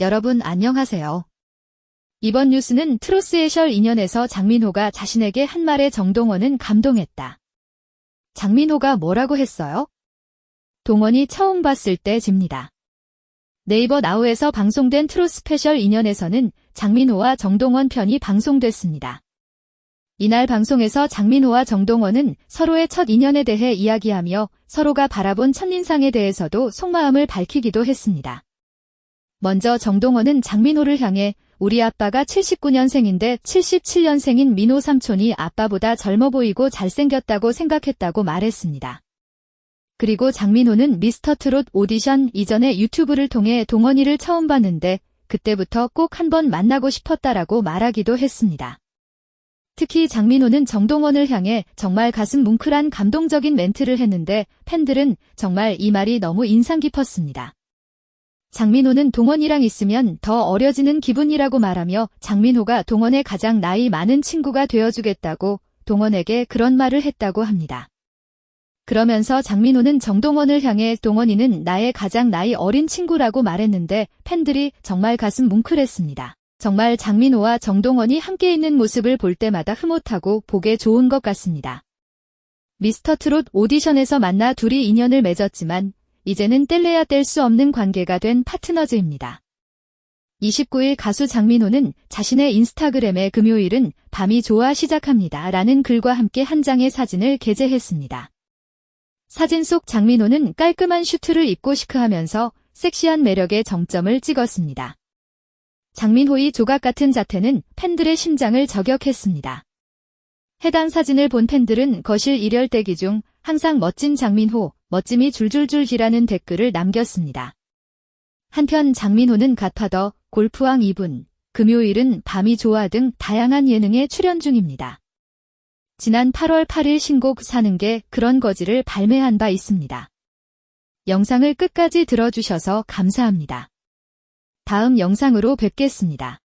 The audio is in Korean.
여러분 안녕하세요. 이번 뉴스는 트로스의 셜 인연에서 장민호가 자신에게 한 말에 정동원은 감동했다. 장민호가 뭐라고 했어요? 동원이 처음 봤을 때 집니다. 네이버 나우에서 방송된 트로 스페셜 인연에서는 장민호와 정동원 편이 방송됐습니다. 이날 방송에서 장민호와 정동원은 서로의 첫 인연에 대해 이야기하며 서로가 바라본 첫인상에 대해서도 속마음을 밝히기도 했습니다. 먼저 정동원은 장민호를 향해 우리 아빠가 79년생인데 77년생인 민호 삼촌이 아빠보다 젊어 보이고 잘생겼다고 생각했다고 말했습니다. 그리고 장민호는 미스터 트롯 오디션 이전에 유튜브를 통해 동원이를 처음 봤는데 그때부터 꼭 한번 만나고 싶었다라고 말하기도 했습니다. 특히 장민호는 정동원을 향해 정말 가슴 뭉클한 감동적인 멘트를 했는데 팬들은 정말 이 말이 너무 인상 깊었습니다. 장민호는 동원이랑 있으면 더 어려지는 기분이라고 말하며 장민호가 동원의 가장 나이 많은 친구가 되어주겠다고 동원에게 그런 말을 했다고 합니다. 그러면서 장민호는 정동원을 향해 동원이는 나의 가장 나이 어린 친구라고 말했는데 팬들이 정말 가슴 뭉클했습니다. 정말 장민호와 정동원이 함께 있는 모습을 볼 때마다 흐뭇하고 보기 좋은 것 같습니다. 미스터 트롯 오디션에서 만나 둘이 인연을 맺었지만 이제는 뗄래야 뗄 수 없는 관계가 된 파트너즈입니다. 29일 가수 장민호는 자신의 인스타그램에 금요일은 밤이 좋아 시작합니다. 라는 글과 함께 한 장의 사진을 게재했습니다. 사진 속 장민호는 깔끔한 슈트를 입고 시크하면서 섹시한 매력의 정점을 찍었습니다. 장민호의 조각 같은 자태는 팬들의 심장을 저격했습니다. 해당 사진을 본 팬들은 거실 일열 대기 중 항상 멋진 장민호, 멋짐이 줄줄줄이라는 댓글을 남겼습니다. 한편 장민호는 갓파더, 골프왕 2분, 금요일은 밤이 좋아 등 다양한 예능에 출연 중입니다. 지난 8월 8일 신곡 사는 게 그런 거지를 발매한 바 있습니다. 영상을 끝까지 들어주셔서 감사합니다. 다음 영상으로 뵙겠습니다.